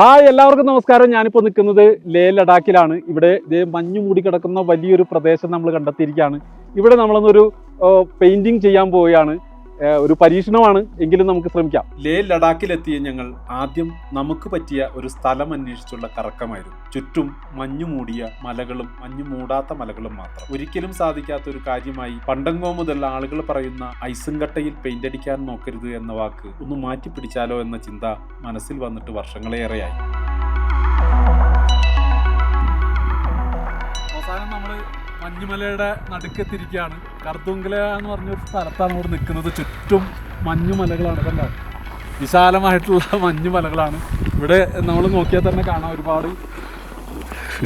Hi എല്ലാവർക്കും നമസ്കാരം. ഞാനിപ്പോൾ നിൽക്കുന്നത് ലേ ലഡാക്കിലാണ്. ഇവിടെ ദേ മഞ്ഞു മൂടി കിടക്കുന്ന വലിയൊരു പ്രദേശം നമ്മൾ കണ്ടെത്തിയിരിക്കുകയാണ്. ഇവിടെ നമ്മളൊന്നൊരു പെയിന്റിങ് ചെയ്യാൻ പോവുകയാണ്. ഒരു പരീക്ഷണമാണ് എങ്കിലും നമുക്ക് ശ്രമിക്കാം. ലേ ലഡാക്കിലെത്തിയ ഞങ്ങൾ ആദ്യം നമുക്ക് പറ്റിയ ഒരു സ്ഥലം അന്വേഷിച്ചുള്ള കറക്കമായിരുന്നു. ചുറ്റും മഞ്ഞു മൂടിയ മലകളും മഞ്ഞു മൂടാത്ത മലകളും മാത്രം. ഒരിക്കലും സാധിക്കാത്ത ഒരു കാര്യമായി പണ്ടങ്ങോ മുതൽ ആളുകൾ പറയുന്ന ഐസുംകട്ടയിൽ പെയിന്റ് അടിക്കാൻ നോക്കരുത് എന്ന വാക്ക് ഒന്ന് മാറ്റി പിടിച്ചാലോ എന്ന ചിന്ത മനസ്സിൽ വന്നിട്ട് വർഷങ്ങളേറെയായി. മഞ്ഞുമലയുടെ നടുക്കെത്തിരിക്കുകയാണ് കർദുങ്കല എന്ന് പറഞ്ഞൊരു സ്ഥലത്താണ് ഇവിടെ നിൽക്കുന്നത്. ചുറ്റും മഞ്ഞുമലകളാണ് കണ്ട? വിശാലമായിട്ടുള്ള മഞ്ഞുമലകളാണ്. ഇവിടെ നമ്മൾ നോക്കിയാൽ തന്നെ കാണാം ഒരുപാട്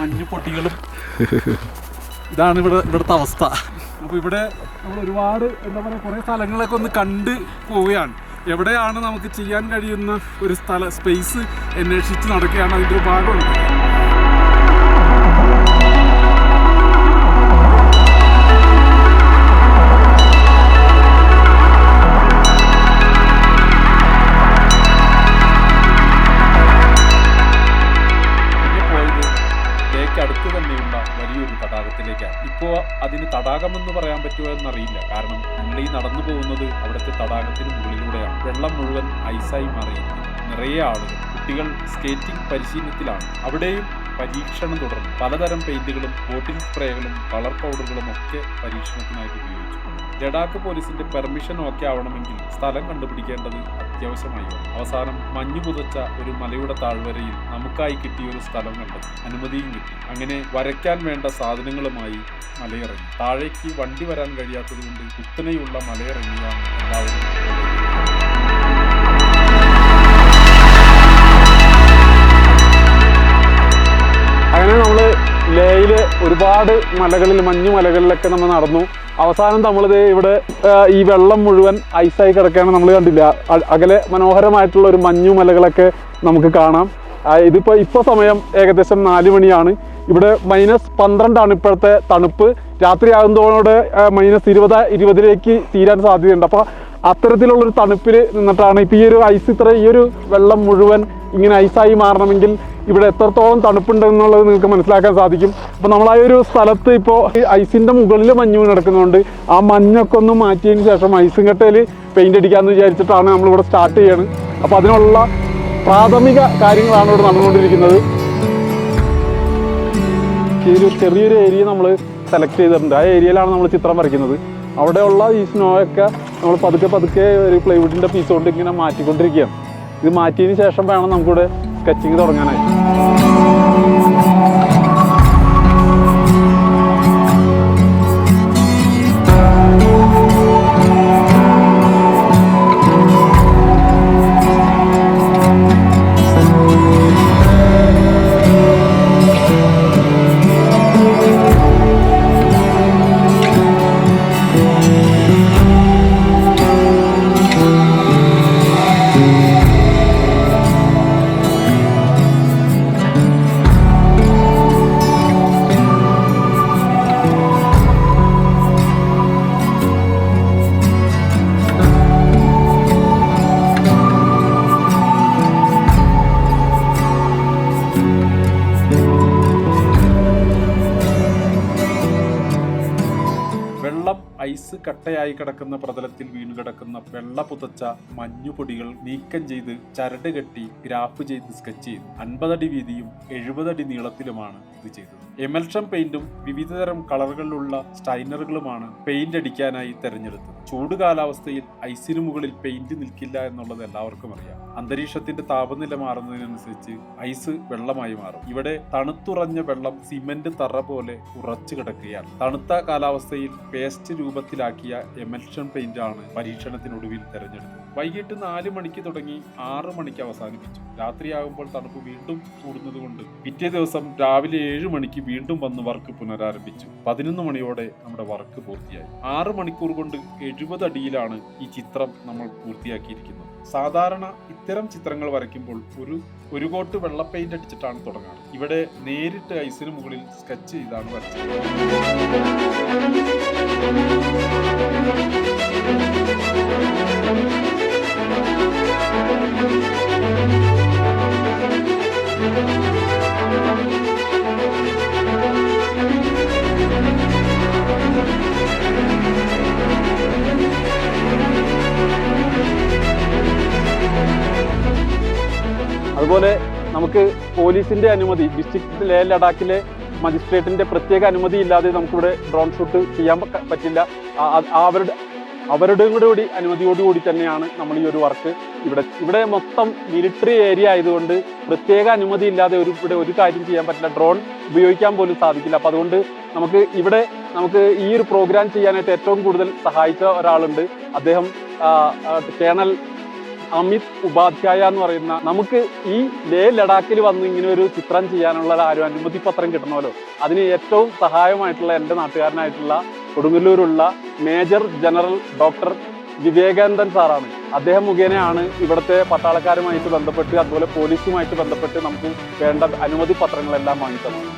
മഞ്ഞു പൊട്ടികളും ഇതാണ് ഇവിടെ ഇവിടുത്തെ അവസ്ഥ. അപ്പോൾ ഇവിടെ നമ്മൾ ഒരുപാട് എന്താ പറയുക കുറേ സ്ഥലങ്ങളൊക്കെ ഒന്ന് കണ്ട് പോവുകയാണ്. എവിടെയാണ് നമുക്ക് ചെയ്യാൻ കഴിയുന്ന ഒരു സ്ഥല സ്പേസ് അന്വേഷിച്ച് നടക്കുകയാണ്. അതിന്റെ ഒരു ഭാഗമുണ്ട്. വലിയൊരു തടാകത്തിലേക്കാണ്. ഇപ്പോൾ അതിന് തടാകമെന്ന് പറയാൻ പറ്റുമോ എന്നറിയില്ല. കാരണം ഞങ്ങൾ ഈ നടന്നു പോകുന്നത് അവിടുത്തെ തടാകത്തിന് മുകളിലൂടെയാണ്. വെള്ളം മുഴുവൻ ഐസായി മാറിയിരിക്കുന്നു. നിറയെ ആളുകൾ കുട്ടികൾ സ്കേറ്റിംഗ് പരിശീലനത്തിലാണ്. അവിടെയും പരീക്ഷണം തുടർന്നു. പലതരം പെയിന്റുകളും ബോട്ടിൽ സ്പ്രേകളും കളർ പൗഡറുകളും ഒക്കെ പരീക്ഷണത്തിനായിട്ട് ഉപയോഗിച്ചു. ലഡാക്ക് പോലീസിന്റെ പെർമിഷൻ ഒക്കെ ആവണമെങ്കിൽ സ്ഥലം കണ്ടുപിടിക്കേണ്ടത് അത്യാവശ്യമായി. അവസാനം മഞ്ഞു പുതച്ച ഒരു മലയുടെ താഴ്വരയിൽ നമുക്കായി കിട്ടിയ ഒരു സ്ഥലം കണ്ടെത്തി അനുമതിയും കിട്ടി. അങ്ങനെ വരയ്ക്കാൻ വേണ്ട സാധനങ്ങളുമായി മലയിറങ്ങി. താഴേക്ക് വണ്ടി വരാൻ കഴിയാത്തത് കൊണ്ട് കുത്തനെയുള്ള മലയിറങ്ങിയാണ് അങ്ങനെ നമ്മൾ ലേയിലെ ഒരുപാട് മലകളിൽ മഞ്ഞു മലകളിലൊക്കെ നമ്മൾ നടന്നു. അവസാനം നമ്മളിത് ഇവിടെ ഈ വെള്ളം മുഴുവൻ ഐസായി കിടക്കുകയാണ് നമ്മൾ കണ്ടില്ല. അകലെ മനോഹരമായിട്ടുള്ള ഒരു മഞ്ഞു മലകളൊക്കെ നമുക്ക് കാണാം. ഇതിപ്പോൾ ഇതിപ്പോ ഇപ്പൊ സമയം ഏകദേശം നാല് മണിയാണ്. ഇവിടെ മൈനസ് പന്ത്രണ്ടാണ് ഇപ്പോഴത്തെ തണുപ്പ്. രാത്രി ആകുന്നതോടെ മൈനസ് ഇരുപത് ഇരുപതിലേക്ക് തീരാൻ സാധ്യതയുണ്ട്. അപ്പോൾ അത്തരത്തിലുള്ളൊരു തണുപ്പിൽ നിന്നിട്ടാണ് ഇപ്പോൾ ഈ ഒരു ഐസ് ഇത്ര ഈ ഒരു വെള്ളം മുഴുവൻ ഇങ്ങനെ ഐസായി മാറണമെങ്കിൽ ഇവിടെ എത്രത്തോളം തണുപ്പുണ്ടെന്നുള്ളത് നിങ്ങൾക്ക് മനസ്സിലാക്കാൻ സാധിക്കും. അപ്പോൾ നമ്മൾ ആ ഒരു സ്ഥലത്ത് ഇപ്പോൾ ഐസിന്റെ മുകളിൽ മഞ്ഞ് വീണ് ആ മഞ്ഞൊക്കെ ഒന്ന് മാറ്റിയതിന് ശേഷം ഐസും കട്ടയിൽ പെയിന്റ് അടിക്കാമെന്ന് വിചാരിച്ചിട്ടാണ് നമ്മളിവിടെ സ്റ്റാർട്ട് ചെയ്യണത് അപ്പോൾ അതിനുള്ള പ്രാഥമിക കാര്യങ്ങളാണ് ഇവിടെ നടന്നുകൊണ്ടിരിക്കുന്നത്. ഈ ഒരു ചെറിയൊരു ഏരിയ നമ്മൾ സെലക്ട് ചെയ്തിട്ടുണ്ട്. ആ ഏരിയയിലാണ് നമ്മൾ ചിത്രം വരയ്ക്കുന്നത്. അവിടെയുള്ള ഈ സ്നോയൊക്കെ നമ്മൾ പതുക്കെ പതുക്കെ ഒരു പ്ലൈവുഡിന്റെ പീസ് കൊണ്ട് ഇങ്ങനെ മാറ്റിക്കൊണ്ടിരിക്കുകയാണ്. ഇത് മാറ്റിയതിന് ശേഷം വേണം നമുക്കിവിടെ സ്കെച്ചിങ് തുടങ്ങാനായിട്ട്. ഐസ് കട്ടയായി കിടക്കുന്ന പ്രതലത്തിൽ വീണ് കിടക്കുന്ന വെള്ള പുതച്ച മഞ്ഞുപൊടികൾ നീക്കം ചെയ്ത് ചരട് കെട്ടി ഗ്രാഫ് ചെയ്ത് സ്കെച്ച് ചെയ്തു. അൻപതടി വീതിയും എഴുപതടി നീളത്തിലുമാണ് ഇത് ചെയ്തത്. എമൽഷൻ പെയിന്റും വിവിധതരം കളറുകളിലുള്ള സ്റ്റൈനറുകളുമാണ് പെയിന്റ് അടിക്കാനായി തെരഞ്ഞെടുത്തത്. ചൂട് കാലാവസ്ഥയിൽ ഐസിന് മുകളിൽ പെയിന്റ് നിൽക്കില്ല എന്നുള്ളത് എല്ലാവർക്കും അറിയാം. അന്തരീക്ഷത്തിന്റെ താപനില മാറുന്നതിനനുസരിച്ച് ഐസ് വെള്ളമായി മാറും. ഇവിടെ തണുത്തുറഞ്ഞ വെള്ളം സിമന്റ് തറ പോലെ ഉറച്ചു കിടക്കുകയാണ്. തണുത്ത കാലാവസ്ഥയിൽ പേസ്റ്റ് രൂപത്തിലാക്കിയ എമൽഷൻ പെയിന്റ് ആണ് പരീക്ഷണത്തിനൊടുവിൽ തെരഞ്ഞെടുത്തത്. വൈകിട്ട് നാല് മണിക്ക് തുടങ്ങി ആറ് മണിക്ക് അവസാനിപ്പിച്ചു. രാത്രിയാകുമ്പോൾ തണുപ്പ് വീണ്ടും കൂടുന്നതുകൊണ്ട് പിറ്റേ ദിവസം രാവിലെ ഏഴ് മണിക്ക് വീണ്ടും വന്ന് വർക്ക് പുനരാരംഭിച്ചു. പതിനൊന്ന് മണിയോടെ നമ്മുടെ വർക്ക് പൂർത്തിയായി. ആറ് മണിക്കൂർ കൊണ്ട് എഴുപത് അടിയിലാണ് ഈ ചിത്രം നമ്മൾ പൂർത്തിയാക്കിയിരിക്കുന്നത്. സാധാരണ ഇത്തരം ചിത്രങ്ങൾ വരയ്ക്കുമ്പോൾ ഒരു ഒരു കോട്ട് വെള്ള പെയിന്റ് അടിച്ചിട്ടാണ് തുടങ്ങാറ്. ഇവിടെ നേരിട്ട് ഐസിന് മുകളിൽ സ്കെച്ച് ചെയ്താണ് വരച്ചത്. അതുപോലെ നമുക്ക് പോലീസിന്റെ അനുമതി ഡിസ്ട്രിക്ട് ലേ ലഡാക്കിലെ മജിസ്ട്രേറ്റിന്റെ പ്രത്യേക അനുമതി ഇല്ലാതെ നമുക്കിവിടെ ഡ്രോൺ ഷൂട്ട് ചെയ്യാൻ പറ്റില്ല. അവരുടെ അവരുടെ കൂടെ കൂടി അനുമതിയോടുകൂടി തന്നെയാണ് നമ്മൾ ഈ ഒരു വർക്ക് ഇവിടെ ഇവിടെ മൊത്തം മിലിറ്ററി ഏരിയ ആയതുകൊണ്ട് പ്രത്യേക അനുമതി ഇല്ലാതെ ഒരു ഇവിടെ ഒരു കാര്യം ചെയ്യാൻ പറ്റില്ല. ഡ്രോൺ ഉപയോഗിക്കാൻ പോലും സാധിക്കില്ല. അപ്പം അതുകൊണ്ട് നമുക്ക് ഇവിടെ നമുക്ക് ഈ ഒരു പ്രോഗ്രാം ചെയ്യാനായിട്ട് ഏറ്റവും കൂടുതൽ സഹായിച്ച ഒരാളുണ്ട്. അദ്ദേഹം കേണൽ അമിത് ഉപാധ്യായ എന്ന് പറയുന്ന നമുക്ക് ഈ ലേ ലഡാക്കിൽ വന്ന് ഇങ്ങനെ ഒരു ചിത്രം ചെയ്യാനുള്ള ഒരു അനുമതി പത്രം കിട്ടണമല്ലോ. അതിന് ഏറ്റവും സഹായമായിട്ടുള്ള എന്റെ നാട്ടുകാരനായിട്ടുള്ള കൊടുങ്ങല്ലൂരുള്ള മേജർ ജനറൽ ഡോക്ടർ വിവേകാനന്ദൻ സാറാണ്. അദ്ദേഹം മുഖേനയാണ് ഇവിടുത്തെ പട്ടാളക്കാരുമായിട്ട് ബന്ധപ്പെട്ട് അതുപോലെ പോലീസുമായിട്ട് ബന്ധപ്പെട്ട് നമുക്ക് വേണ്ട അനുമതി പത്രങ്ങളെല്ലാം വാങ്ങിത്തന്നത്.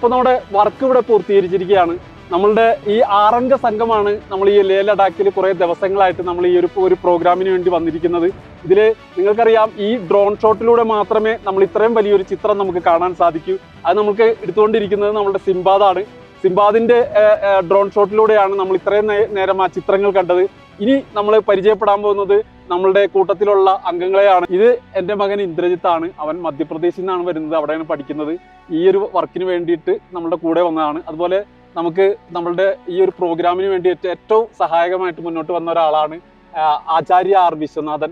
അപ്പൊ നമ്മുടെ വർക്ക് ഇവിടെ പൂർത്തീകരിച്ചിരിക്കുകയാണ്. നമ്മളുടെ ഈ ആറംഗ സംഘമാണ് നമ്മൾ ഈ ലേ ലഡാക്കിൽ കുറെ ദിവസങ്ങളായിട്ട് നമ്മൾ ഈ ഒരു ഒരു പ്രോഗ്രാമിന് വേണ്ടി വന്നിരിക്കുന്നത്. ഇതിൽ നിങ്ങൾക്കറിയാം ഈ ഡ്രോൺ ഷോട്ടിലൂടെ മാത്രമേ നമ്മൾ ഇത്രയും വലിയൊരു ചിത്രം നമുക്ക് കാണാൻ സാധിക്കൂ. അത് നമുക്ക് എടുത്തുകൊണ്ടിരിക്കുന്നത് നമ്മുടെ സിംബാദാണ്. സിംബാദിന്റെ ഡ്രോൺ ഷോട്ടിലൂടെയാണ് നമ്മൾ ഇത്രയും നേരം ആ ചിത്രങ്ങൾ കണ്ടത്. ഇനി നമ്മൾ പരിചയപ്പെടാൻ പോകുന്നത് നമ്മളുടെ കൂട്ടത്തിലുള്ള അംഗങ്ങളെയാണ്. ഇത് എന്റെ മകൻ ഇന്ദ്രജിത്ത് ആണ് അവൻ മധ്യപ്രദേശിൽ നിന്നാണ് വരുന്നത്. അവിടെയാണ് പഠിക്കുന്നത്. ഈ ഒരു വർക്കിന് വേണ്ടിയിട്ട് നമ്മുടെ കൂടെ വന്നതാണ്. അതുപോലെ നമുക്ക് നമ്മളുടെ ഈ ഒരു പ്രോഗ്രാമിന് വേണ്ടിയിട്ട് ഏറ്റവും സഹായകമായിട്ട് മുന്നോട്ട് വന്ന ഒരാളാണ് ആചാര്യ ആർ വിശ്വനാഥൻ.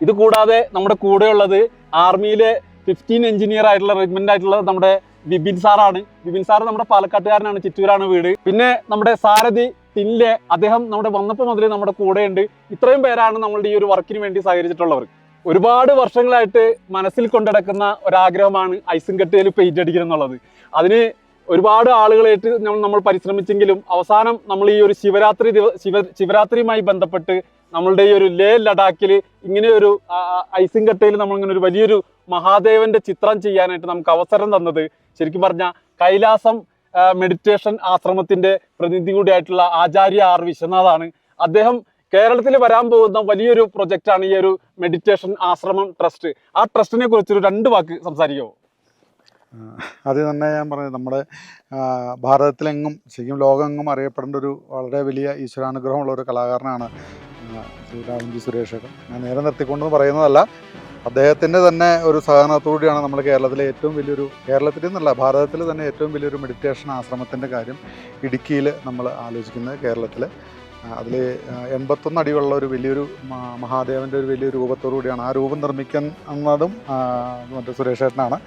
ഇത് കൂടാതെ നമ്മുടെ കൂടെയുള്ളത് ആർമിയിലെ ഫിഫ്റ്റീൻ എഞ്ചിനീയർ ആയിട്ടുള്ള റെജിമെന്റ് ആയിട്ടുള്ള നമ്മുടെ ബിബിൻ സാറാണ്. ബിബിൻ സാർ നമ്മുടെ പാലക്കാട്ടുകാരനാണ്. ചിറ്റൂരാണ് വീട്. പിന്നെ നമ്മുടെ സാരഥി ടിൻലെ അദ്ദേഹം നമ്മുടെ വന്നപ്പോൾ മുതൽ നമ്മുടെ കൂടെയുണ്ട്. ഇത്രയും പേരാണ് നമ്മളുടെ ഈ ഒരു വർക്കിന് വേണ്ടി സഹകരിച്ചിട്ടുള്ളവർ. ഒരുപാട് വർഷങ്ങളായിട്ട് മനസ്സിൽ കൊണ്ടടക്കുന്ന ഒരാഗ്രഹമാണ് ഐസും കെട്ടിയിൽ പെയിന്റ് അടിക്കുക എന്നുള്ളത് അതിന് ഒരുപാട് ആളുകളായിട്ട് നമ്മൾ നമ്മൾ പരിശ്രമിച്ചെങ്കിലും അവസാനം നമ്മൾ ഈ ഒരു ശിവരാത്രി ദിവ ശിവ ശിവരാത്രിയുമായി ബന്ധപ്പെട്ട് നമ്മളുടെ ഈ ഒരു ലേ ലഡാക്കിൽ ഇങ്ങനെ ഒരു ഐസും കെട്ടയിൽ നമ്മൾ ഇങ്ങനെ ഒരു വലിയൊരു മഹാദേവന്റെ ചിത്രം ചെയ്യാനായിട്ട് നമുക്ക് അവസരം തന്നത്. ശരിക്കും പറഞ്ഞാൽ കൈലാസം മെഡിറ്റേഷൻ ആശ്രമത്തിന്റെ പ്രതിനിധി കൂടിയായിട്ടുള്ള ആചാര്യ ആർ വിശ്വനാഥാണ്. അദ്ദേഹം കേരളത്തിൽ വരാൻ പോകുന്ന വലിയൊരു പ്രൊജക്റ്റാണ് ഈ ഒരു മെഡിറ്റേഷൻ ആശ്രമം ട്രസ്റ്റ് ആ ട്രസ്റ്റിനെ കുറിച്ചൊരു രണ്ട് വാക്ക് സംസാരിക്കുമോ അത് തന്നെ ഞാൻ പറഞ്ഞത്. നമ്മുടെ ഭാരതത്തിലെങ്ങും ശരിക്കും ലോകമെങ്ങും അറിയപ്പെടേണ്ട ഒരു വളരെ വലിയ ഈശ്വരാനുഗ്രഹമുള്ള ഒരു കലാകാരനാണ് ശ്രീ രാമൻജി സുരേഷ് ഞാൻ നേരെ നിർത്തിക്കൊണ്ടെന്ന് പറയുന്നതല്ല അദ്ദേഹത്തിന്റെ തന്നെ ഒരു സഹകരണത്തോടെയാണ് നമ്മൾ കേരളത്തിലെ ഏറ്റവും വലിയൊരു കേരളത്തിൽ നിന്നല്ല ഭാരതത്തിൽ തന്നെ ഏറ്റവും വലിയൊരു മെഡിറ്റേഷൻ ആശ്രമത്തിന്റെ കാര്യം ഇടുക്കിയിൽ നമ്മൾ ആലോചിക്കുന്നത് കേരളത്തിൽ അതിൽ എൺപത്തൊന്ന് അടിയുള്ള ഒരു വലിയൊരു മഹാദേവന്റെ ഒരു വലിയ രൂപത്തോടു കൂടിയാണ് ആ രൂപം നിർമ്മിക്കുന്നതും എന്നതും മറ്റേ സുരേഷേട്ടനാണ്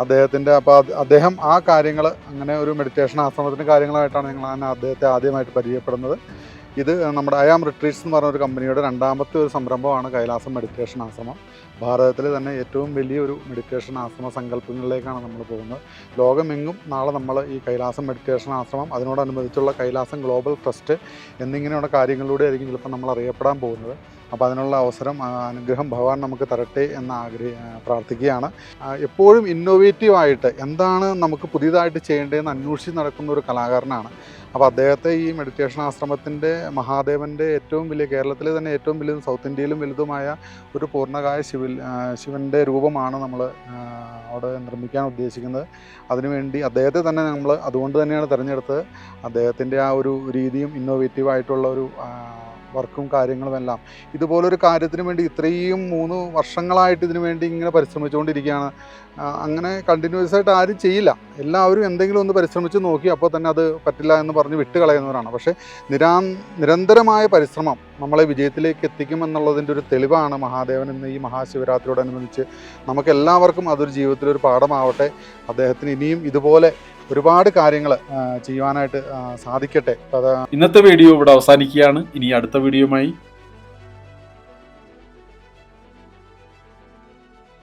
അദ്ദേഹത്തിന്റെ അപ്പോൾ അദ്ദേഹം ആ കാര്യങ്ങൾ അങ്ങനെ ഒരു മെഡിറ്റേഷൻ ആശ്രമത്തിന്റെ കാര്യങ്ങളായിട്ടാണ് ഞങ്ങൾ അദ്ദേഹത്തെ ആദ്യമായിട്ട് പരിചയപ്പെടുന്നത്. ഇത് നമ്മുടെ അയാം റിട്രീറ്റ്സ് എന്ന് പറഞ്ഞ ഒരു കമ്പനിയുടെ രണ്ടാമത്തെ ഒരു സംരംഭമാണ് കൈലാസം മെഡിറ്റേഷൻ ആശ്രമം. ഭാരതത്തിൽ തന്നെ ഏറ്റവും വലിയൊരു മെഡിറ്റേഷൻ ആശ്രമ സങ്കല്പങ്ങളിലേക്കാണ് നമ്മൾ പോകുന്നത്. ലോകമെങ്ങും നാളെ നമ്മൾ ഈ കൈലാസം മെഡിറ്റേഷൻ ആശ്രമം അതിനോടനുബന്ധിച്ചുള്ള കൈലാസം ഗ്ലോബൽ ട്രസ്റ്റ് എന്നിങ്ങനെയുള്ള കാര്യങ്ങളിലൂടെ ആയിരിക്കും ചിലപ്പോൾ നമ്മൾ അറിയപ്പെടാൻ പോകുന്നത്. അപ്പോൾ അതിനുള്ള അവസരം അനുഗ്രഹം ഭഗവാൻ നമുക്ക് തരട്ടെ എന്ന് ആഗ്രഹി പ്രാർത്ഥിക്കുകയാണ്. എപ്പോഴും ഇന്നോവേറ്റീവായിട്ട് എന്താണ് നമുക്ക് പുതിയതായിട്ട് ചെയ്യേണ്ടതെന്ന് അന്വേഷിച്ച് നടക്കുന്ന ഒരു കലാകാരനാണ്. അപ്പോൾ അദ്ദേഹത്തെ ഈ മെഡിറ്റേഷൻ ആശ്രമത്തിന്റെ മഹാദേവന്റെ ഏറ്റവും വലിയ കേരളത്തിലെ തന്നെ ഏറ്റവും വലുതും സൗത്ത് ഇന്ത്യയിലും വലുതുമായ ഒരു പൂർണകായ ശിവിൽ ശിവന്റെ രൂപമാണ് നമ്മൾ അവിടെ നിർമ്മിക്കാൻ ഉദ്ദേശിക്കുന്നത്. അതിനുവേണ്ടി അദ്ദേഹത്തെ തന്നെ നമ്മൾ അതുകൊണ്ട് തന്നെയാണ് തിരഞ്ഞെടുത്തത്. അദ്ദേഹത്തിന്റെ ആ ഒരു രീതിയും ഇന്നോവേറ്റീവായിട്ടുള്ള ഒരു വർക്കും കാര്യങ്ങളും കാര്യങ്ങളുമെല്ലാം. ഇതുപോലൊരു കാര്യത്തിന് വേണ്ടി ഇത്രയും മൂന്ന് വർഷങ്ങളായിട്ട് ഇതിനു വേണ്ടി ഇങ്ങനെ പരിശ്രമിച്ചുകൊണ്ടിരിക്കുകയാണ്. അങ്ങനെ കണ്ടിന്യൂസ് ആയിട്ട് ആരും ചെയ്യില്ല. എല്ലാവരും എന്തെങ്കിലും ഒന്ന് പരിശ്രമിച്ച് നോക്കി അപ്പോൾ തന്നെ അത് പറ്റില്ല എന്ന് പറഞ്ഞ് വിട്ട് കളയുന്നവരാണ് പക്ഷേ നിരാ നിരന്തരമായ പരിശ്രമം നമ്മളെ വിജയത്തിലേക്ക് എത്തിക്കുമെന്നുള്ളതിന്റെ ഒരു തെളിവാണ് മഹാദേവൻ ഇന്ന് ഈ മഹാശിവരാത്രിയോടനുബന്ധിച്ച്. നമുക്ക് എല്ലാവർക്കും അതൊരു ജീവിതത്തിലൊരു പാഠമാവട്ടെ. അദ്ദേഹത്തിന് ഇനിയും ഇതുപോലെ ഒരുപാട് കാര്യങ്ങൾ ചെയ്യുവാനായിട്ട് സാധിക്കട്ടെ. ഇന്നത്തെ വീഡിയോ ഇവിടെ അവസാനിക്കുകയാണ്. ഇനി അടുത്ത വീഡിയോയുമായി